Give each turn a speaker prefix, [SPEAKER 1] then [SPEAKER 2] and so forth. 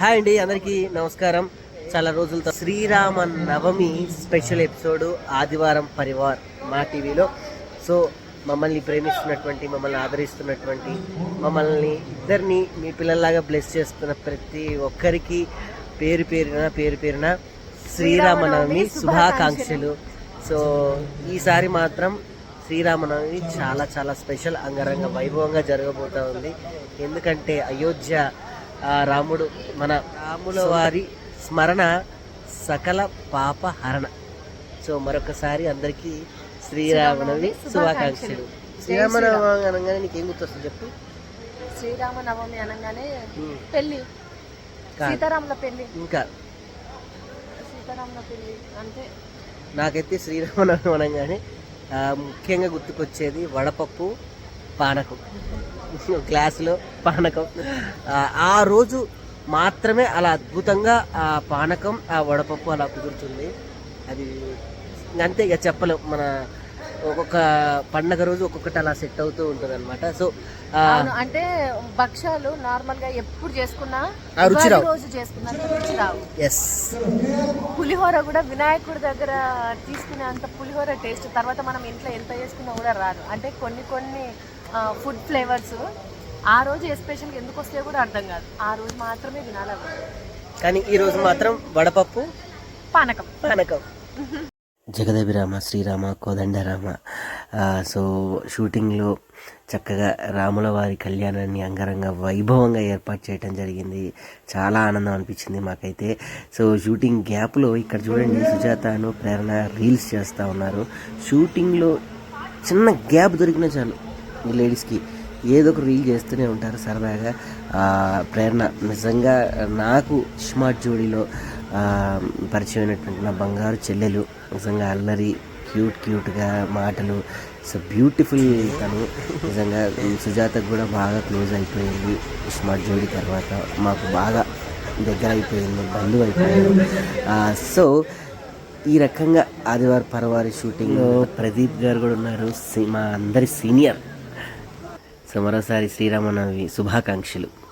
[SPEAKER 1] Hi అండి అందరికీ నమస్కారం. చాలా రోజులతో శ్రీరామ నవమి స్పెషల్ ఎపిసోడ్ ఆదివారం పరివార్ మా టీవీలో. సో మమ్మల్ని ప్రేమిస్తున్నటువంటి మమ్మల్ని ఆదరిస్తున్నటువంటి మమ్మల్ని ఇద్దరిని మీ పిల్లల్లాగా బ్లెస్ చేస్తున్న ప్రతి ఒక్కరికి పేరు పేరున పేరు పేరున శ్రీరామనవమి శుభాకాంక్షలు. సో ఈసారి మాత్రం శ్రీరామనవమి చాలా చాలా స్పెషల్ అంగరంగ వైభవంగా జరగబోతూ ఉంది. ఎందుకంటే అయోధ్య రాముడు మన రాముల వారి స్మరణ సకల పాప హరణ. సో మరొకసారి అందరికీ శ్రీరామనవమి శుభాకాంక్షలు. శ్రీరామనవమి అనగానే నీకేం గుర్తొస్తుంది చెప్పు?
[SPEAKER 2] శ్రీరామనవమి అనగానే
[SPEAKER 1] కాదు.
[SPEAKER 2] సీతారాముల పెళ్ళి
[SPEAKER 1] ఇంకా?
[SPEAKER 2] సీతారాముల పెళ్ళి అంటే?
[SPEAKER 1] నాకైతే శ్రీరామనవమి అనగానే ముఖ్యంగా గుర్తుకొచ్చేది వడపప్పు పానకం. క్లాసులో పానకం. ఆ, రోజు మాత్రమే అలా అద్భుతంగా ఆ పానకం ఆ వడపప్పు అలా కుదురుతుంది. అది అంతే ఇక చెప్పలేం. మన ఒక్కొక్క పండగ రోజు ఒక్కొక్కటి అలా సెట్ అవుతూ ఉంటుంది అనమాట సో
[SPEAKER 2] అంటే భక్ష్యాలు నార్మల్గా ఎప్పుడు చేసుకున్నా
[SPEAKER 1] రుచి.
[SPEAKER 2] రోజు చేసుకున్నా రుచి రావు.
[SPEAKER 1] ఎస్.
[SPEAKER 2] పులిహోర కూడా వినాయకుడి దగ్గర తీసుకునే అంత పులిహోర టేస్ట్ తర్వాత మనం ఇంట్లో ఎంత చేసుకున్నా కూడా రాదు. అంటే కొన్ని కొన్ని ఫుడ్ ఫ్లేవర్స్ ఆ రోజు ఎస్పెషల్ ఎందుకు వస్తాయో కూడా అర్థం కాదు. ఆ రోజు మాత్రమే తినాలి.
[SPEAKER 1] కానీ ఈ రోజు మాత్రం వడపప్పు
[SPEAKER 2] పానకం.
[SPEAKER 1] పానకం. జగదభిరామ శ్రీరామ కోదండరామ. సో షూటింగ్లో చక్కగా రాముల వారి కళ్యాణాన్ని అంగరంగ వైభవంగా ఏర్పాటు చేయడం జరిగింది. చాలా ఆనందం అనిపించింది మాకైతే. సో షూటింగ్ గ్యాప్లో ఇక్కడ చూడండి సుజాతను ప్రేరణ రీల్స్ చేస్తూ ఉన్నారు. షూటింగ్లో చిన్న గ్యాప్ దొరికినా చాలు. లేడీస్కి ఏదో ఒక రీల్ చేస్తూనే ఉంటారు సరదాగా. ప్రేరణ. నిజంగా నాకు స్మార్ట్ జోడీలో ఆ, పరిచయమైనటువంటి నా బంగారు చెల్లెలు నిజంగా అల్లరి క్యూట్ క్యూట్గా మాటలు. సో బ్యూటిఫుల్ తను. నిజంగా సుజాతకు కూడా బాగా క్లోజ్ అయిపోయింది స్మార్ట్ జోడీ తర్వాత. మాకు బాగా దగ్గర అయిపోయింది బంధువు అయిపోయారు. ఆ, సో ఈ రకంగా ఆదివారం పరవారి షూటింగ్లో ప్రదీప్ గారు కూడా ఉన్నారు. మా అందరి సీనియర్. సో మరోసారి శ్రీరామనవమి శుభాకాంక్షలు.